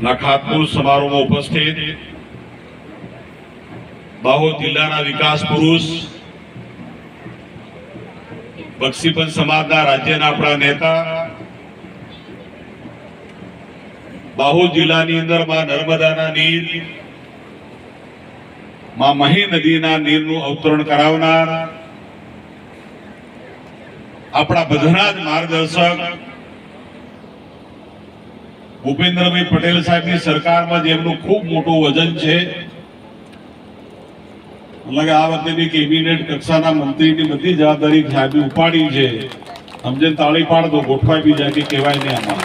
ના ખાતમુહૂર્ત સમારોહમાં ઉપસ્થિત દાહોદ જિલ્લાના વિકાસ પુરુષ, બક્ષીપંચ સમાજના રાજ્યના આપણા નેતા દાહોદ જિલ્લાની અંદરમાં નર્મદાના નીર, માં મહી નદીના નીરનું અવતરણ કરાવનાર આપણા બધાના જ માર્ગદર્શક ભૂપેન્દ્રભાઈ પટેલ સાહેબની સરકારમાં જેમનું ખૂબ મોટું વજન છે એટલે આ આ વખતેની કેબિનેટ કક્ષાના મંત્રીની બધી જવાબદારી સાહેબે ઉપાડી છે. સમજે તાળી પાડ દો ગોઠવાય બીજા કે કહેવાય નહીં આમાં.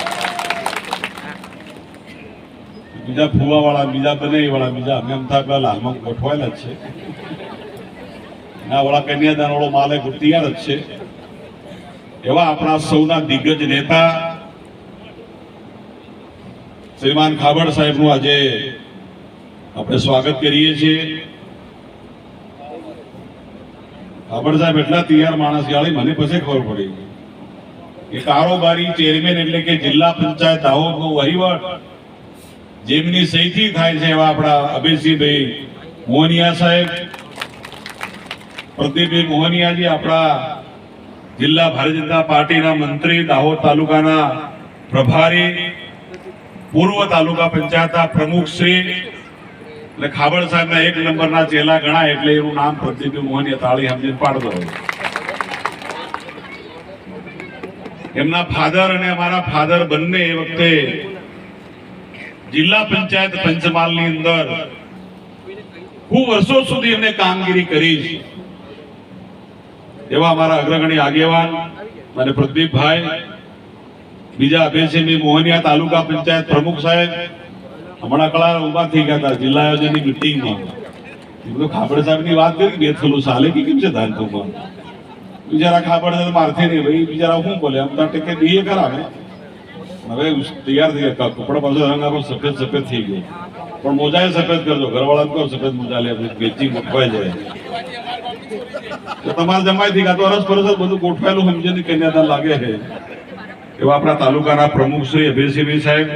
બીજા ફુવા વાળા બીજા બને વાળા બીજા અમે અમથા પેલા હાલમાં ગોઠવાયેલા જ છે. ના વાળા કન્યાદાન વાળો માલે તૈયાર જ છે. એવા આપણા સૌના દિગ્ગજ નેતા શ્રીમાન ખાબડ સાહેબનું આજે આપણે સ્વાગત કરીએ છીએ. ખાબડ સાહેબ એટલા તૈયાર માણસ ગાળી મને પછી ખબર પડી. કે કારોબારી ચેરમેન એટલે કે જિલ્લા પંચાયત દાહોદનો વહીવટ, જેમની સહીથી થાય છે એવા આપણા અભયસિંહભાઈ મોહનિયા સાહેબ, પ્રદીપભાઈ મોહનિયાજી આપણા જિલ્લા ભારતીય જનતા પાર્ટીના મંત્રી દાહોદ તાલુકાના પ્રભારી પૂર્વ તાલુકા પંચાયતના પ્રમુખ શ્રી એટલે ખાબડ સાહેબના એક નંબરના ચેલા ગણાય એટલે એનું નામ પ્રદીપ મોહનિયા તાળી સમજી પાડતો એમના ફાધર અને અમારા ફાધર બંને એ વખતે જિલ્લા પંચાયત પંચમહાલની અંદર ખૂબ વર્ષો સુધી એમને કામગીરી કરી એવા અમારા અગ્રગણી આગેવાન અને પ્રદીપભાઈ બીજા અભયસિંહભાઈ મોહનિયા તાલુકા પંચાયત પ્રમુખ સાહેબ હમણાં કળા ઊભા થઈ ગયા હતા જિલ્લા આયોજનની મિટિંગમાં બધું ખાબડ સાહેબની વાત કરી બે થોડું સાલે કે કેમ છે ધાનપુરમાં બિચારા ખાબડ સાહેબ મારથે નહીં, ભાઈ, બિચારા શું બોલે? આમ તાર ટકે બીએ કરાવે હવે તૈયાર થઈ ગયા કપડા પાછો રંગ આપણો સફેદ સફેદ થઈ ગયો. પણ મોજાએ સફેદ કરજો ઘરવાળા કહો સફેદ મોજા લે વેચી મકવાઈ જાય. તો તમારે જમાઈ થઈ ગયા તો અરસ પરસ બધું ગોઠવાયેલું સમજે કન્યાદાન લાગે છે. એવા આપણા તાલુકાના પ્રમુખ શ્રી અભયસિંહભાઈ સાહેબ,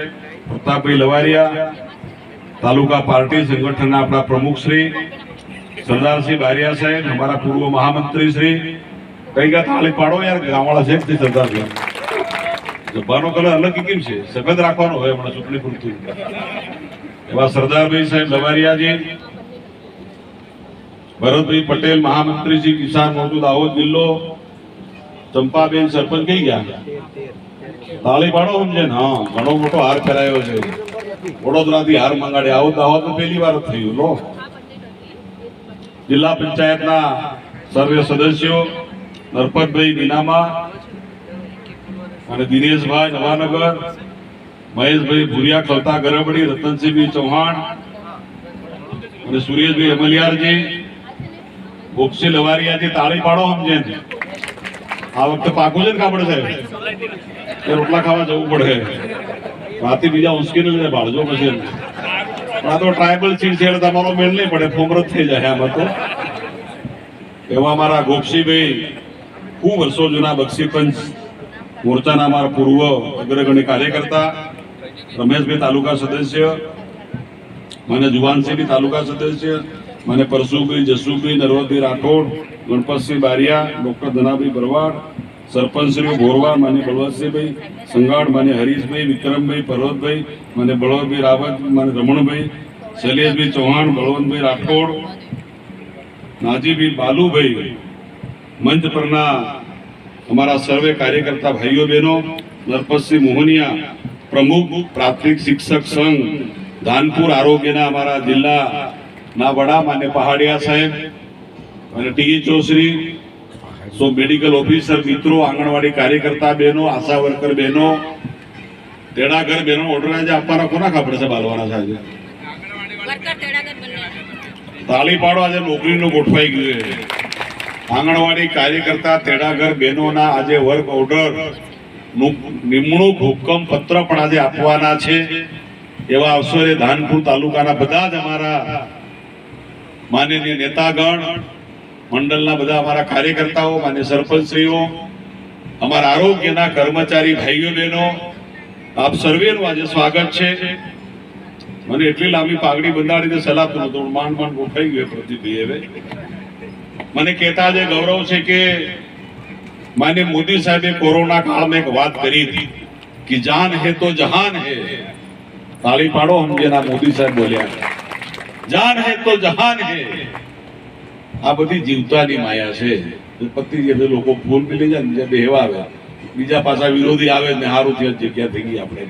પ્રતાપભાઈ લવારિયા, તાલુકા પાર્ટી સંગઠનના આપણા પ્રમુખ શ્રી, સરદારસિંહ બારિયા સાહેબ, અમારા પૂર્વ મહામંત્રી શ્રી, કઈ ગયા તાળી પાડો યાર, ગામવાળા છે સરદારસિંહ. જબ્બાનો કલર અલગ કેમ છે? સફેદ રાખવાનો હોય હમણાં ચૂંટણી પૂરતું. એવા સરદારભાઈ સાહેબ લવારિયાજી, ભરતભાઈ પટેલ મહામંત્રી શ્રી કિસાન મોજુદ દાહોદ જિલ્લો, ચંપાબેન સરપંચ કઈ ગયા? તાળી પાડો સમજે ને હા, ઘણો મોટો હાર ફેરાયો છે. વડોદરાથી હાર મંગાડે. આવો દાહોદ તો પહેલી વાર થયું, લો. જિલ્લા પંચાયતના સર્વે સદસ્યો, નરપતભાઈ મીનામા અને દિનેશભાઈ નવાનગર, મહેશભાઈ ભુરિયા કલતા ગરબડી રતનસિંહભાઈ ચૌહાણ અને સુરેશભાઈ અમલિયારજી ગોપસી લવારિયાજી તાળી પાડો સમજે. આ વખતે પાકું છે ને કાપડ સાહેબ? એ રોટલા ખાવા જવું પડે. રાતે બીજા ઉશ્કેરી ને બાળજો પછી. આ તો ટ્રાયબલ ચીડછેડ તમારો મેળ નહીં પડે ફોમરત થઈ જાય આમાં તો. એવા અમારા ગોપસીભાઈ, ખૂબ વર્ષો જૂના બક્ષીપંચ મોરચાના અમારા પૂર્વ અગ્રગણી કાર્યકર્તા, રમેશભાઈ તાલુકા સદસ્ય, મને જુવાનસિંહ તાલુકા સદસ્ય મને પરશુભાઈ જસુભાઈ નરવતભાઈ રાઠોડ, ગણપતસિંહ બારિયા, ડોક્ટર ધનાભાઈ ભરવાડ સરપંચશ્રી ભોરવા માન્ય બળવંતસિંહભાઈ સંગાડ, માન્ય હરીશભાઈ, વિક્રમભાઈ પર્વતભાઈ મને બળવંતભાઈ રાવત, માન્ય રમણભાઈ, શૈલેષભાઈ ચૌહાણ, બળવંતભાઈ રાઠોડ, નાજીભાઈ બાલુભાઈ, મંચ પરના અમારા સર્વે કાર્યકર્તા ભાઈઓ, બહેનો, નરપતસિંહ મોહનિયા, પ્રમુખ પ્રાથમિક શિક્ષક સંઘ, ધાનપુર આરોગ્યના અમારા જિલ્લા ના વડા માન્ય પહાડિયા સાહેબ અને ટીએચઓ શ્રી સો મેડિકલ ઓફિસર મિત્રો આંગણવાડી કાર્યકર્તા બહેનો આશા વર્કર બહેનો તેડાગર બહેનો ઓર્ડર આજે આપવાના કોના ખબર છે બાલવાના સાહેબ તાળી પાડો આજે નોકરીનું ગોઠવાઈ ગયું છે. આંગણવાડી કાર્યકર્તા તેડાગર બહેનોના આજે વર્ક ઓર્ડરનું નિમણૂક હુકમ પત્ર પણ આજે આપવાના છે. એવા અવસરે ધાનપુર તાલુકાના બધા જ અમારા માનનીય નેતાગણ, મંડળના બધા અમારા કાર્યકર્તાઓ, માન્ય સરપંચશ્રીઓ, અમારા આરોગ્યના કર્મચારી ભાઈઓ, બહેનો, આપ સર્વેનું આજે સ્વાગત છે. મને એટલી લાંબી પાઘડી બંધાડીને સલાહતું હતું માંડ માંડ ગોઠવાઈ ગયું પ્રતિભાઈ હવે. મને કહેતા જે ગૌરવ છે કે માન્ય મોદી સાહેબે કોરોના કાળમાં એક વાત કરી હતી કે જાન હે તો જહાન હે. તાળી પાડો સમજેના મોદી સાહેબ બોલ્યા. જાન હે તો જહાન હે. આ બધી જીવતાની માયા છે. પતિ જે લોકો ફૂલ મિલી જાય ને બેહવા આવે બીજા પાછા વિરોધી આવે ને સારું થયું જગ્યા થઈ ગઈ આપણે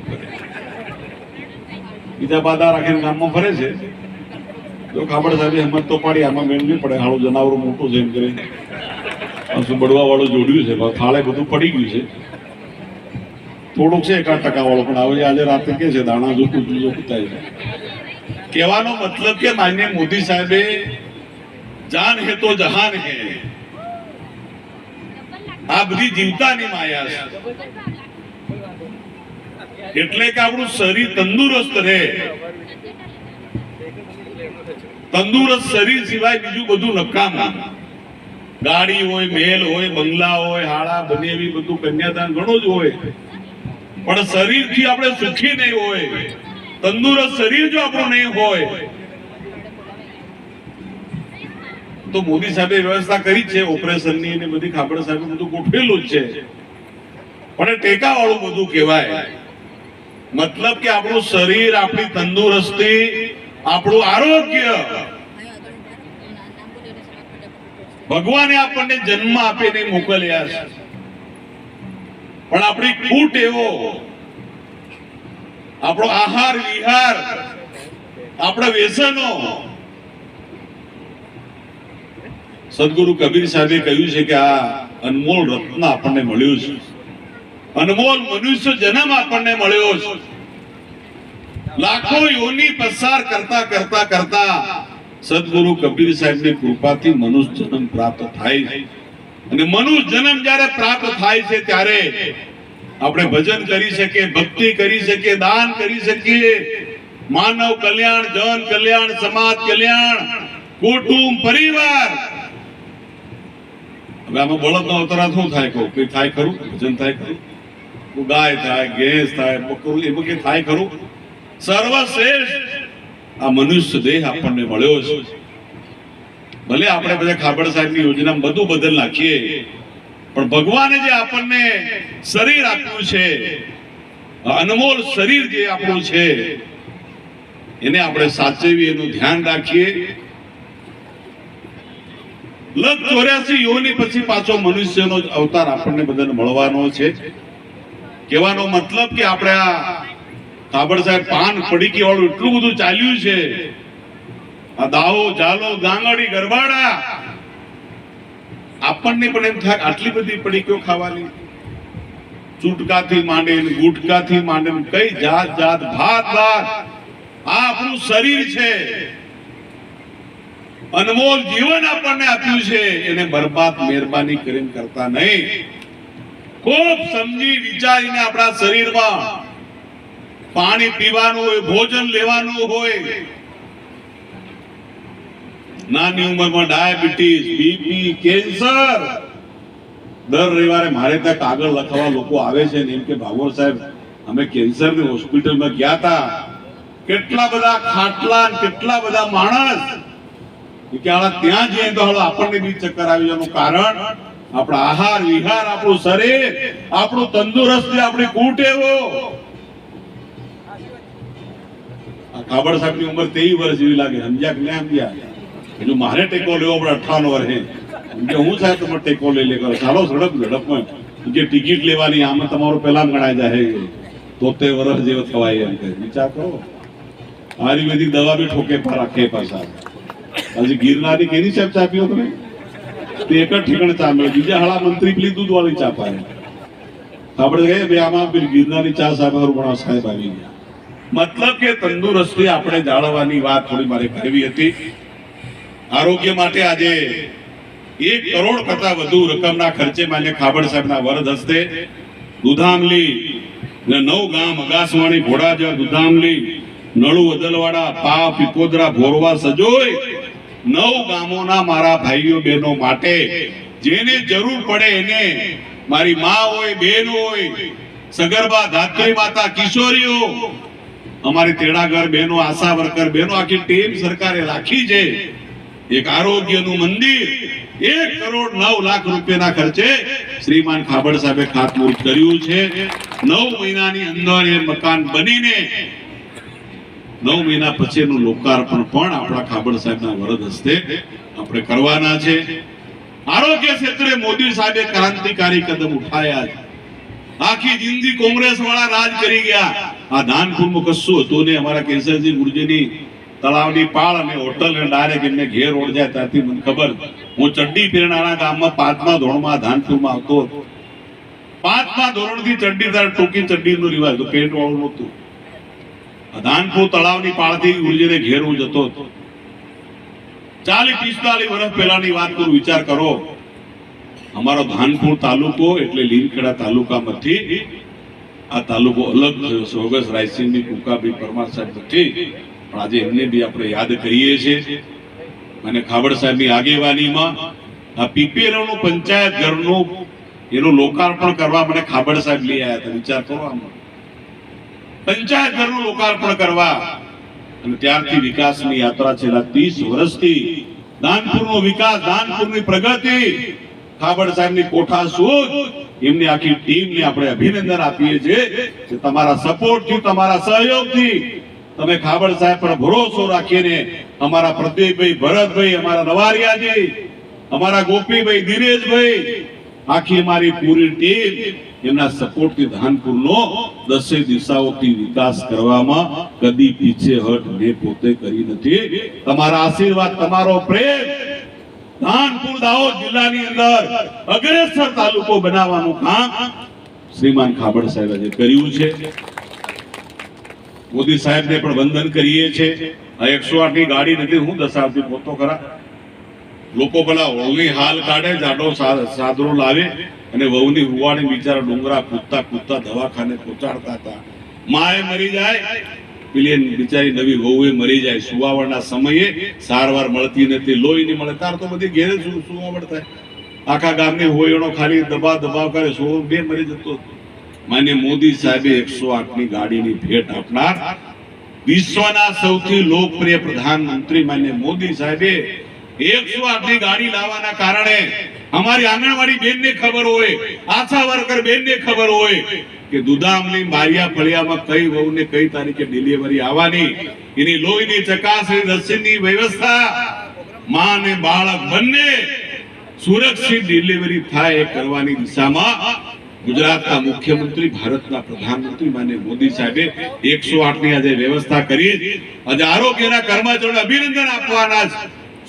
બીજા બાધા રાખીને ગામમાં ફરે છે. તો ખાબડ સાહેબ હિંમત તો પાડી, આમાં મેળ નહીં પડે. હાળું જનાવરું મોટું છે એમ કરીને પાછું બળવા વાળું જોડ્યું છે? થાળે બધું પડી ગયું છે. થોડુંક છે એકાદ ટકા વાળો પણ આવે આજે રાતે કે છે, દાણા જોતું જોતું થાય છે. કહેવાનો મતલબ કે માન્ય મોદી સાહેબે જાન હે તો જહાન હે. આ બધી જીવતાની માયા છે. એટલે કે આપણું શરીર તંદુરસ્ત રહે. તંદુરસ્ત શરીર સિવાય બીજું બધું નકામ ગાડી હોય મેલ હોય, બંગલા હોય, હાડા, બનેવી, બધું કન્યાદાન ઘણું જ હોય. પણ શરીરથી આપણે સુખી નહીં હોય. તંદુરસ્ત શરીર જો આપણું નહીં હોય, તો મોદી સાહેબે વ્યવસ્થા કરી છે, ઓપરેશનની અને બધી ખાબડ સાહેબે બધું ગોઠવેલું જ છે. પણ ટેકા બધું કહેવાય. મતલબ કે આપણું શરીર, આપણી તંદુરસ્તી, આપણું આરોગ્ય. ભગવાને આપણને જન્મ આપીને મોકલ્યા છે. પણ આપણી ખૂટ એવો આપણો આહાર, વિહાર, આપણા વ્યસનો. સદગુરુ કબીર સાહેબે કહ્યું છે કે આ અનમોલ રત્ન આપણને મળ્યું છે. અનમોલ મનુષ્ય જન્મ આપણને મળ્યો છે. લાખો યોની પસાર કરતા કરતા કરતા સદગુરુ કબીર સાહેબની કૃપાથી મનુષ્ય જન્મ પ્રાપ્ત થાય અને મનુષ્ય જન્મ જ્યારે પ્રાપ્ત થાય છે ત્યારે આપણે ભજન કરી શકીએ, ભક્તિ કરી શકીએ, દાન કરી શકીએ. માનવ કલ્યાણ, જન કલ્યાણ, સમાજ કલ્યાણ, કુટુંબ, પરિવાર. હવે આમાં બળદનો અવતારા શું થાય કહું? કઈ થાય ખરું? ભજન થાય ખરું? ગાય થાય, ગેસ થાય બકરું એમાં કઈ થાય ખરું? સર્વશ્રેષ્ઠ. આ મનુષ્ય દેહ આપણને મળ્યો છે ભલે આપણે બધા ખાબડ સાહેબની યોજના બધું બદલ નાખીએ પણ ભગવાને જે આપણને શરીર આપ્યું છે અનમોલ શરીર જે આપણું છે, એને આપણે સાચવી એનું ધ્યાન રાખીએ. લગ ચોર્યાસી યોની પછી પાછો મનુષ્યનો અવતાર આપણને બધાને મળવાનો છે. કહેવાનો મતલબ કે આપણે આ કાબડ સાહેબ પાન પડીકી વાળું એટલું બધું ચાલ્યું છે. આ દાવો, જાલો, ગાંગડી, ગરબાડા આપણને પણ એમ થાય આટલી બધી પડીકીઓ ખાવાની. ચૂટકાથી માંડીને ગુટકાથી માંડીને કઈ જાત જાત ભાત ભાત. આપણું શરીર છે. અનમોલ જીવન આપણને આપ્યું છે. એને બરબાદ, મહેરબાની કરીને કરતા નહીં. ખૂબ સમજી વિચારીને આપણા શરીરમાં પાણી પીવાનું હોય, ભોજન લેવાનું હોય નાની ઉંમરમાં ડાયાબિટીસ, બીપી, કેન્સર. દર રવિવારે મારે ત્યાં કાગળ લખાવવા લોકો આવે છે ને એમ કે ભાગવત સાહેબ, અમે કેન્સરની હોસ્પિટલમાં ગયા હતા કેટલા બધા ખાટલા કેટલા બધા માણસ. કે ત્યાં જઈએ તો હાલો આપણને બી ચક્કર આવી જવાનું કારણ, આપણા આહાર, વિહાર, આપણું શરીર, આપણું તંદુરસ્તી, આપણી કુટેવો. આ કાબડ સાહેબની ઉંમર 23 વર્ષ જેવી લાગે, સમજ્યા કે ના સમજ્યા? હજુ મારે ટેકો લેવો પણ અઠાવન વર્ષે કે, હું સાહેબ તમારે ટેકો લઈ લે. કરો ચાલો, ઝડપ, ઝડપમાં. જે ટિકિટ લેવાની આમાં તમારું પહેલા ગણાય જાય તોતેર વર્ષ જેવો થવાય એમ કે વિચાર કરો. આયુર્વેદિક દવા બી ઠોકે રાખે પાછા હજી ગિરનારી કેની સાહેબ ચાપીઓ તમે? તે એક જ ઠેકાણે ચા મળે. બીજા હાળા મંત્રી પેલી દૂધ વાળી ચા પાય. આપણે કહીએ બે આમાં ગિરનારી ચા સાહેબ પણ સાહેબ આવી ગયા. મતલબ કે તંદુરસ્તી આપણે જાળવવાની વાત થોડી મારે કરવી હતી. આરોગ્ય માટે આજે એક કરોડ કરતા વધુ રકમના ખર્ચે માન્ય ખાબડ સાહેબના વરદ હસ્તે દુધામલી ને નવ ગામ અગાસવાણી ઘોડાજા દુધામલી, નળુ, અદલવાડા, પા, પીપોદરા, ભોરવા સજોય નવ ગામોના મારા ભાઈઓ, બહેનો માટે જેને જરૂર પડે એને મારી મા હોય, બેન હોય, સગર્ભા ધાત્રી માતા, કિશોરીઓ, અમારી તેડાગર બહેનો, આશા વર્કર બહેનો, આખી ટીમ સરકારે રાખી છે. એક આરોગ્યનું મંદિર, એક કરોડ નવ લાખ રૂપિયાના ખર્ચે શ્રીમાન ખાબડ સાહેબે ખાતમુહૂર્ત કર્યું છે. નવ મહિનાની અંદર એ મકાન બનીને, નવ મહિના પછીનું લોકાર્પણ પણ આપણા ખાબડ સાહેબના વરદ હસ્તે આપણે કરવાના છે. આરોગ્ય ક્ષેત્રે મોદી સાહેબે ક્રાંતિકારી કદમ ઉઠાયા છે. આખી જિંદગી કોંગ્રેસ વાળા રાજ કરી ગયા. આ ધાનપુરમાં કશું હતું ને અમારા કેસરજી ગુરુજીની તળાવની પાળ અને હોટલ અને ડાયરેક્ટ એમને ઘેર ઓળ ત્યાંથી મને ખબર. હું ચડ્ડી પહેરનારા ગામમાં પાંચમા ધોરણમાં ધાનપુરમાં આવતો હતો. પાંચમા ધોરણથી ચડ્ડી તાર ટૂંકી ચડ્ડીનો રિવાજ હતો પેન્ટ વાળું નહોતું. ધાનપુર તળાવની પાળથી ઉર્જીને ઘેર હું જતો હતો. ચાલીસ, પિસ્તાલીસ વર્ષ પહેલાની વાત કરું, વિચાર કરો. અમારો ધાનપુર તાલુકો એટલે લીલખેડા તાલુકામાંથી આ તાલુકો અલગ થયો ઓગસ્ટ રાયસિંહની કુકાભાઈ પરમાર સાહેબ નથી. પણ આજે એમને બી આપણે યાદ કરીએ છીએ. અને ખાબડ સાહેબની આગેવાનીમાં આ પીપેરવનું પંચાયત ઘરનું એનું લોકાર્પણ કરવા મને ખાબડ સાહેબ લઈ આવ્યા હતા. વિચાર કરો આમાં. પંચાયત ઘરનું લોકાર્પણ કરવા. અને ત્યારથી વિકાસની યાત્રા છેલ્લા ત્રીસ વર્ષથી. દાનપુરનો વિકાસ, દાનપુરની પ્રગતિ. ખાબડ સાહેબની કોઠા સુધ એમની આખી ટીમને આપણે અભિનંદન આપીએ છીએ. તમારા સપોર્ટથી તમારા સહયોગથી તમે ખાબડ સાહેબ પર ભરોસો રાખીને અમારા પ્રદીપભાઈ, ભરતભાઈ, અમારા નવારિયાજી, અમારા ગોપીભાઈ, દિનેશભાઈ, આખી અમારી પૂરી ટીમ એમના સપોર્ટથી ધાનપુરનો દસે દિશાઓથી વિકાસ કરવામાં કદી પીછેહટ મેં પોતે કરી નથી. તમારા આશીર્વાદ, તમારો પ્રેમ ધાનપુર, દાહોદ જિલ્લાની અંદર અગ્રેસર તાલુકો બનાવવાનું કામ શ્રીમાન ખાબડ સાહેબ આજે કર્યું છે. મોદી સાહેબને પણ વંદન કરીએ છીએ આ એકસો આઠની ગાડી નથી, હું દશાબ્દી પોતો ખરા. લોકો પેલા વહુની હાલ કાઢે, જાડો સાદરો લાવે અને વહુની રૂવાડી બિચારા ડુંગરા કૂદતા કૂદતા દવાખાને પહોંચાડતા હતા. માએ મરી જાય, પેલી બિચારી નવી વહુએ મરી જાય. સુવાવડના સમયે સારવાર મળતી નથી, લોહી નહીં મળે. તાર તો બધી ઘેરે સુવાવડ થાય. આખા ગામની હોયણો ખાલી દબાવ દબાવ કરે સો બે મરી જતો. હતો. માન્ય મોદી સાહેબે એકસો આઠની ગાડીની ભેટ આપનાર વિશ્વના સૌથી લોકપ્રિય પ્રધાનમંત્રી માન્ય મોદી સાહેબે એકસો આઠની ગાડી લાવવાના કારણે અમારી આંગણવાડી બેન ને ખબર હોય, આશા વર્કર બેન ને ખબર હોય કે દુધામની બારિયા ફળિયામાં કઈ વહુને કઈ તારીખે ડિલિવરી આવવાની, એની લોહીની ચકાસણી, રસીની વ્યવસ્થા, માં અને બાળક બંને સુરક્ષિત ડિલિવરી થાય એ કરવાની દિશામાં ગુજરાતના મુખ્યમંત્રી, ભારતના પ્રધાનમંત્રી માન્ય મોદી સાહેબે એકસો આઠની આજે વ્યવસ્થા કરી. આજે આરોગ્યના કર્મચારીઓને અભિનંદન આપવાના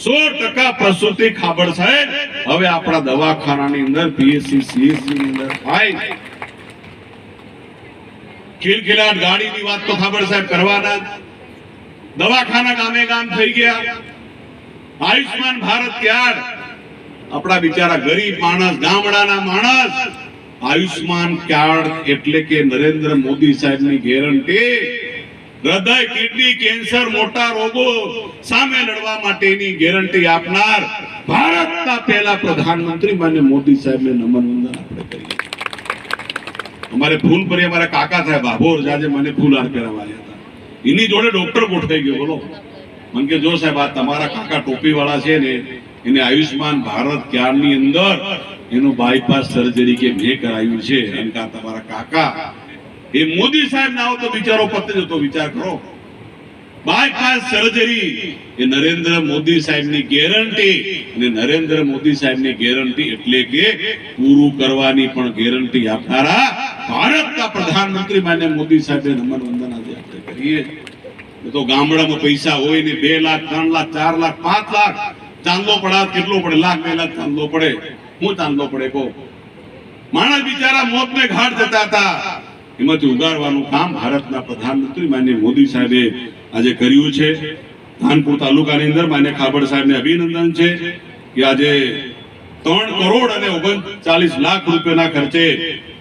સો ટકા પ્રસૂતિ ખાબડ સાહેબ. હવે આપણા દવાખાનાની અંદર, પીએસસી સીએસસી ની અંદર થાય ખિલખિલાટ ગાડીની વાત તો ખાબડ સાહેબ કરવાના દવાખાના ગામે ગામ થઈ ગયા. આયુષ્માન ભારત કાર્ડ આપણા બિચારા ગરીબ માણસ, ગામડાના માણસ. આયુષ્માન કાર્ડ એટલે કે નરેન્દ્ર મોદી સાહેબની ગેરંટી. હૃદય, કિડની, કેન્સર, મોટા રોગો સામે લડવા માટેની ગેરંટી આપનાર ભારતના પહેલા પ્રધાનમંત્રી માન્ય મોદી સાહેબને નમન વંદન આપણે કરીએ. અમારે ફૂલ પરી અમારા કાકા સાહેબ, આભોર જાજે મને ફૂલ હાર પહેરાવાયા હતા. એની જોડે ડોક્ટર ગોઠવાઈ ગયો, બોલો. મને કે, જો સાહેબ, આ તમારા કાકા ટોપી વાળા છે ને એને આયુષ્માન ભારત કાર્ડની અંદર? એનું બાયપાસ સર્જરી કે મેં કરાવ્યું છે. અને કે તમારા કાકા. એ મોદી સાહેબ ના તો બિચારો પતે જતો વિચાર કરો. બાયપાસ સર્જરી એ નરેન્દ્ર મોદી સાહેબની ગેરંટી અને નરેન્દ્ર મોદી સાહેબની ગેરંટી એટલે કે પૂરું કરવાની પણ ગેરંટી આપનારા ભારતના પ્રધાનમંત્રી માન્ય મોદી સાહેબને નમન વંદન આજે આપણે કરીએ. તો ગામડામાં પૈસા હોય ને બે લાખ, ત્રણ લાખ, ચાર લાખ, પાંચ લાખ ચાંદલો પડા કેટલો પડે? લાખ, બે લાખ ચાંદલો પડે. હું ચાંદલો પડે કહો. માણસ બિચારા મોત ને ઘાટ જતા હતા. એમાંથી ઉગાડવાનું કામ ભારતના પ્રધાનમંત્રી માન્ય મોદી સાહેબે આજે કર્યું છે. ધાનપુર તાલુકાની અંદર માન્ય ખાબડ સાહેબને અભિનંદન છે કે આજે ત્રણ કરોડ અને ઓગણચાલીસ લાખ રૂપિયાના ખર્ચે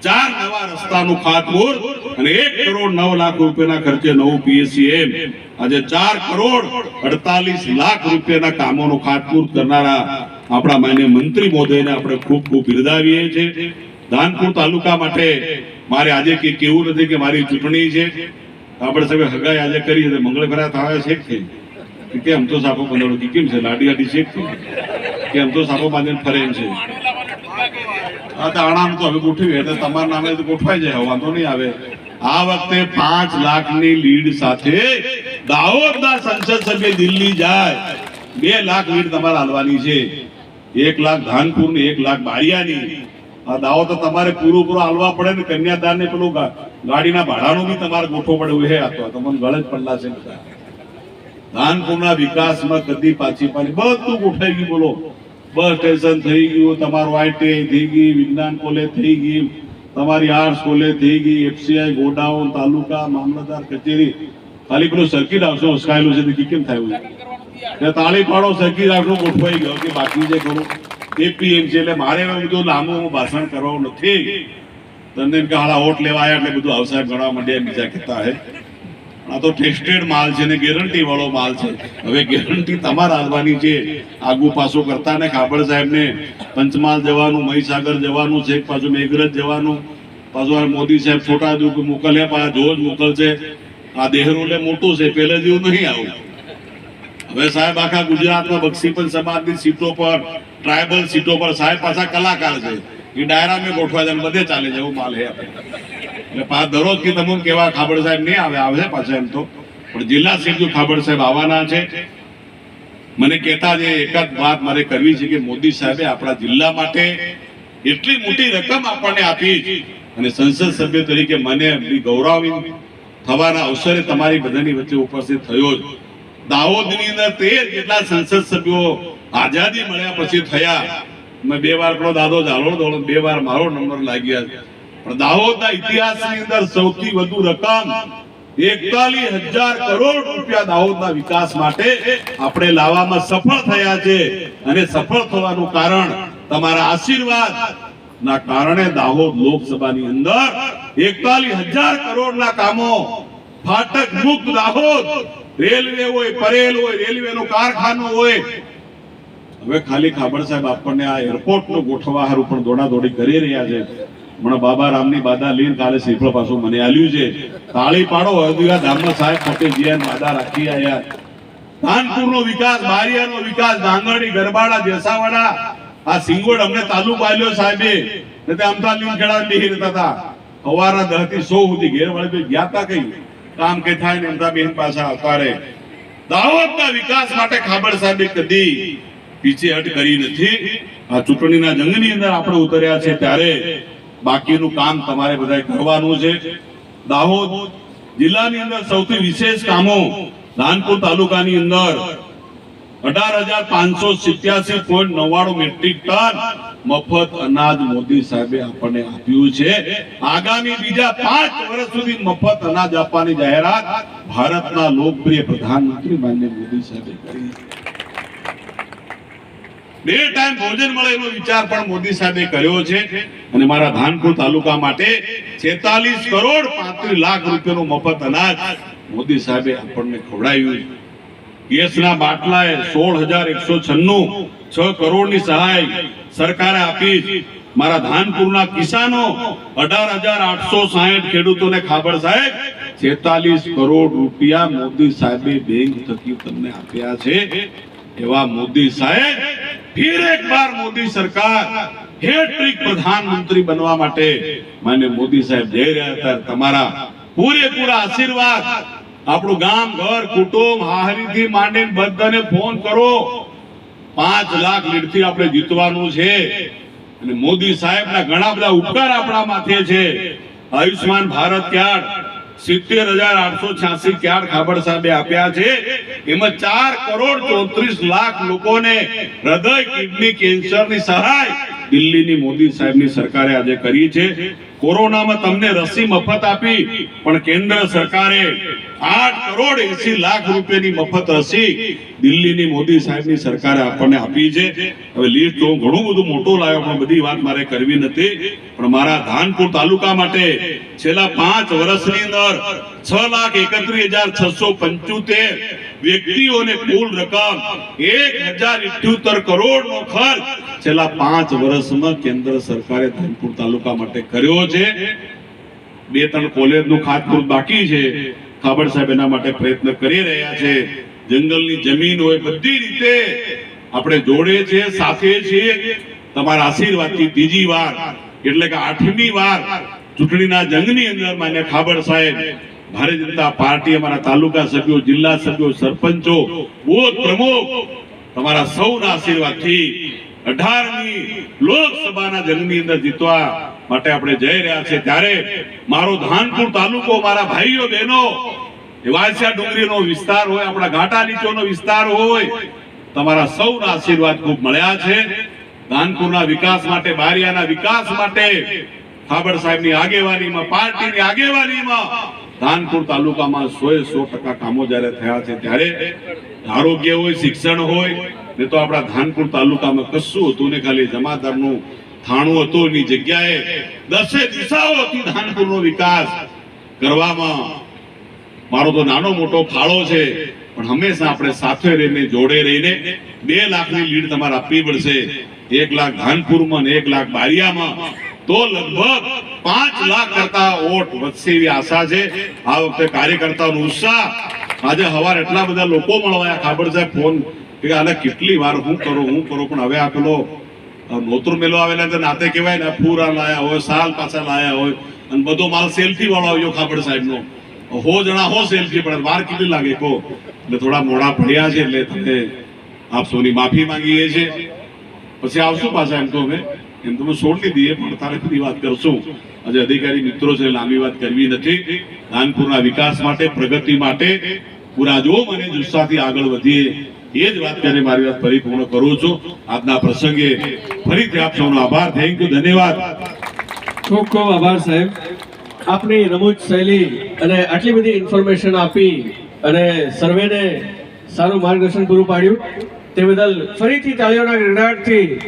ચાર નવા રસ્તાનું ખાતમુહૂર્ત અને એક કરોડ નવ લાખ રૂપિયાના ખર્ચે નવું પીએસસીએમ. આજે ચાર કરોડ અડતાલીસ લાખ રૂપિયાના કામોનું ખાતમુહૂર્ત કરનારા આપણા માન્ય મંત્રી મોદયને આપણે ખૂબ ખૂબ બિરદાવીએ છીએ. ધાનપુર તાલુકા માટે મારે આજે કે કેવું નથી કે મારી ચૂંટણી છે. આપણે સૌએ હગાઈ આજે કરી છે મંગળભરા થવા છે કે કેમ તો સાપો બંધાડો કેમ છે? લાડી લાડી છે કેમ તો સાપો બાંધીને ફરે છે. હા તો હવે ગોઠવી એટલે તમારા નામે તો ગોઠવાઈ જાય, વાંધો નહીં આવે. આ વખતે પાંચ લાખની લીડ સાથે દાહોદના સંસદ સભ્ય દિલ્હી જાય. બે લાખ લીડ તમારે હાલવાની છે. એક લાખ ધાનપુરની એક લાખ બારિયાની આ દાવો તો તમારે પૂરો પૂરો હાલવા પડે ને કન્યાદાન ને પેલું ગાડીના ભાડાનું બી તમારે ગોઠવો પડે હે, આ તો તમને જ પડલા છે બધા. ધાનપુરના વિકાસમાં કદી પાછી પાછી બધું ગોઠાઈ ગયું, બોલો. બસ સ્ટેશન થઈ ગયું, તમારું આઈટીઆઈ થઈ ગઈ, વિજ્ઞાન કોલેજ થઈ ગઈ, તમારી આર્ટ્સ કોલેજ થઈ ગઈ એફસીઆઈ ગોડાઉન, તાલુકા, મામલતદાર કચેરી. ખાલી પેલું સર્કિટ આવશે ઉસકાયેલું છે કેમ થયું એટલે તાળી પાડો સર્કિટ હાઉસ ગોઠવાઈ ગયો કે બાકી જે કરું એપીએમસી એટલે મારે બધું લાંબુ ભાષણ કરવાનું નથી. તમને કે હાલા ઓટ લેવા આવ્યા એટલે બધું અવસાય ગણવા માંડ્યા, બીજા કહેતા હે. આ તો ટેસ્ટેડ માલ છે ને ગેરંટી વાળો માલ છે. હવે ગેરંટી તમારે હાલવાની છે. આગુ પાછું કરતા ને કાપડ સાહેબ ને પંચમહાલ જવાનું, મહીસાગર જવાનું છે પાછું મેઘરજ જવાનું. પાછું આ મોદી સાહેબ છોટા દુઃખ મોકલે પાછા જોજ મોકલશે. આ દેહરોલે મોટું છે, પહેલે જેવું નહીં આવું. હવે સાહેબ આખા ગુજરાતમાં બક્ષીપંચ સમાજની સીટો પર ટ્રાયબલ સીટો પર સાહેબ પાછા કલાકાર છે. એ ડાયરા મેં ગોઠવા જાય બધે ચાલે છે, એવું માલ હે આપણે. એટલે પા દરરોજ કે તમને કેવા ખાબડ સાહેબ નહીં આવે આવે પાછા એમ તો. પણ જિલ્લા સિંધુ ખાબડ સાહેબ આવવાના છે. મને કહેતા જે એકાદ વાત મારે કરવી છે કે મોદી સાહેબે આપણા જિલ્લા માટે એટલી મોટી રકમ આપણને આપી અને સંસદ સભ્ય તરીકે મને ગૌરવી થવાના અવસરે તમારી બધાની વચ્ચે ઉપસ્થિત થયો જ દાહોદની અંદર તેર જેટલા સંસદ સભ્યો આઝાદી મળ્યા પછી થયા. મેં બે વાર પેલો દાદો ઝાલો દોડો બે વાર મારો નંબર લાગ્યા. પણ દાહોદના ઇતિહાસની અંદર સૌથી વધુ રકમ એકતાલીસ હજાર કરોડ રૂપિયા દાહોદના વિકાસ માટે આપણે લાવવામાં સફળ થયા છે. અને સફળ થવાનું કારણ તમારા આશીર્વાદ ના કારણે દાહોદ લોકસભાની અંદર એકતાલીસ હજાર કરોડના કામો ફાટક મુક્ત દાહોદ. રેલવે હોય, પરેલ હોય રેલવે નું કારખાનું હોય. હવે ખાલી ખાબર સાહેબ આપણને આ એરપોર્ટનું ગોઠવવા હારું પણ દોડાદોડી કરી રહ્યા છે. હમણાં બાબા રામની બાધા લઈને કાલે શ્રીફળ પાછું મને આલ્યું છે. તાળી પાડો અયોધ્યા ધામમાં સાહેબ પટેલજીયા બાધા રાખી આયા કાનપુરનો વિકાસ, બારિયાનો વિકાસ ધાંગડી ગરબાડા, જેસાવાડા. આ સિંગોડ અમને તાલુકો આલ્યો સાહેબે. ને અમતા લીમખેડા બેહી રહેતા હતા. સવારના સો સુધી ઘેર વળી ગયા તા કઈ? કામ કે થાય ને અમતા બેન પાછા આવતા રહે. વિકાસ માટે ખાબર સાહેબે કદી પીછેહટ કરી નથી. આ ચૂંટણીના જંગની અંદર આપણે ઉતર્યા છે ત્યારે બાકીનું કામ તમારે બધાએ કરવાનું છે. દાહોદ જિલ્લાની અંદર સૌથી વિશેષ કામો ધાનપુર તાલુકાની અંદર અઢાર હજાર પાંચસો સિત્યાસી પોઈન્ટ નવ્વાણું મેટ્રિક ટન મફત અનાજ મોદી સાહેબે આપણને આપ્યું છે. આગામી બીજા પાંચ વર્ષ સુધી મફત અનાજ આપવાની જાહેરાત ભારતના લોકપ્રિય પ્રધાનમંત્રી માન્ય મોદી સાહેબે કરી. બે ટાઈમ ભોજન મળે એનો વિચાર પણ મોદી સાહેબે કર્યો છે. અને મારા ધાનપુર તાલુકા માટે 46 કરોડ 35 લાખ રૂપિયાનું મફત અનાજ મોદી સાહેબે આપણને ખવડાવ્યું ગેસના બાટલાએ સોળ હજાર એકસો છન્નું છ કરોડની સહાય સરકારે આપી. મારા ધાનપુરના કિસાનો અઢાર હજાર આઠસો સાહીઠ ખેડૂતોને ખાબર સાહેબ, છેતાલીસ કરોડ રૂપિયા મોદી સાહેબે બેંક થકી તમને આપ્યા છે એવા મોદી સાહેબ, ફિર એક બાર મોદી સરકાર હેટ્રિક પ્રધાનમંત્રી બનવા માટે માન્ય મોદી સાહેબ જઈ રહ્યા હતા. તમારા પૂરેપૂરા આશીર્વાદ. આપણું ગામ, ઘર, કુટુંબ, હાહરીથી માંડીને બધાને ફોન કરો. પાંચ લાખ લીડથી આપણે જીતવાનું છે. અને મોદી સાહેબના ઘણા બધા ઉપકાર આપણા માથે છે. આયુષ્માન ભારત કાર્ડ સિત્તેર હજાર આઠસો છ્યાસી કાર્ડ ખાબડ સાહેબે આપ્યા છે. એમાં ચાર કરોડ ચોત્રીસ લાખ લોકોને હૃદય કિડની કેન્સરની સહાય દિલ્હીની મોદી સાહેબની સરકારે આજે કરી છે. કોરોનામાં તમને રસી મફત આપી, પણ કેન્દ્ર સરકારે આઠ કરોડ એસી લાખ રૂપિયાની મફત રસી દિલ્હીની મોદી સાહેબની સરકારે આપણને આપી છે. હવે લીસ્ટ ઘણું બધું મોટું લાવ્યો, પણ બધી વાત મારે કરવી નથી. પણ મારા ધાનપુર તાલુકા માટે છેલ્લા પાંચ વર્ષની અંદર છ લાખ એકત્રીસ વ્યક્તિઓને કુલ રકમ એક હજાર ઇઠ્યોતેર કરોડ નો ખર્ચ છેલ્લા પાંચ વર્ષમાં કેન્દ્ર સરકારે ધાનપુર તાલુકા માટે કર્યો છે. બે ત્રણ કોલેજનું ખાતમુહૂર્ત બાકી છે. ખાબર સાહેબ એના માટે પ્રયત્ન કરી રહ્યા છે. જંગલની જમીન હોય બધી રીતે આપણે જોડે છે સાથે છીએ. તમારા આશીર્વાદથી ત્રીજી વાર, એટલે કે આઠમી વાર ચૂંટણીના જંગની અંદર માન્ય ખાબર સાહેબ, ભારતીય જનતા પાર્ટી અમારા તાલુકા સભ્યો, જિલ્લા સભ્યો, સરપંચો બુથ પ્રમુખ, તમારા સૌના આશીર્વાદથી અઢારમી લોકસભાના જંગની અંદર જીતવા માટે આપણે જઈ રહ્યા છે ત્યારે મારો ધાનપુર તાલુકો, મારા ભાઈઓ, બહેનો વાંસિયા ડુંગરીનો વિસ્તાર હોય, આપણા ઘાટા નીચોનો વિસ્તાર હોય, તમારા સૌના આશીર્વાદ ખૂબ મળ્યા છે. ધાનપુરના વિકાસ માટે, બારિયાના વિકાસ માટે ખાબર સાહેબની આગેવાનીમાં, પાર્ટીની આગેવાનીમાં ધાનપુર તાલુકામાં સો એ સો ટકા કામો જ્યારે થયા છે, ત્યારે આરોગ્ય હોય, શિક્ષણ હોય ને તો આપણા ધાનપુર તાલુકામાં કશું હતું ને ખાલી જમાદારનું થાણું હતું એની જગ્યાએ દસે દિશાઓથી ધાનપુરનો વિકાસ કરવામાં. મારો તો નાનો મોટો ફાળો છે, પણ હંમેશા આપણે સાથે રહીને, જોડે રહીને બે લાખની લીડ તમારે આપવી પડશે. એક લાખ ધાનપુરમાં ને એક લાખ બારિયામાં. તો લગભગ પાંચ લાખ કરતા વોટ વધશે એવી આશા છે. આ વખતે કાર્યકર્તાઓનો ઉત્સાહ. આજે હવાર એટલા બધા લોકો મળવાયા ખાબર સાહેબ ફોન કે આને કેટલી વાર હું કરું હું કરું, પણ હવે આ પેલો નોતર મેલો આવેલા નાતે કહેવાય ને પૂરા લાયા હોય, સાલ પાછા લાયા હોય, અને બધો માલ સેલ્ફી વાળો આવ્યો ખાબર સાહેબ નો હો જણા હો સેલ્ફી પણ વાર કેટલી લાગે, કહો. એટલે થોડા મોડા પડ્યા છે, એટલે તમે આપ સૌની માફી માંગીએ છીએ. પછી આવશું પાછા એમ તો અમે. એમ તમે છોડી દઈએ, પણ તારે બધી વાત કરશું? આજે અધિકારી મિત્રો છે, લાંબી વાત કરવી નથી. ધાનપુરના વિકાસ માટે, પ્રગતિ માટે, પૂરા જો મને જુસ્સાથી આગળ વધીએ. એ જ વાત કરીને મારી વાત પરિપૂર્ણ કરું છું. આજના પ્રસંગે ફરીથી આપ સૌનો આભાર. થેન્ક યુ ધન્યવાદ. ખૂબ ખૂબ આભાર સાહેબ. આપની રમૂજ શૈલી અને આટલી બધી ઇન્ફોર્મેશન આપી અને સર્વેને સારું માર્ગદર્શન પૂરું પાડ્યું. તે બદલ ફરીથી તાળીઓના ગણગાટથી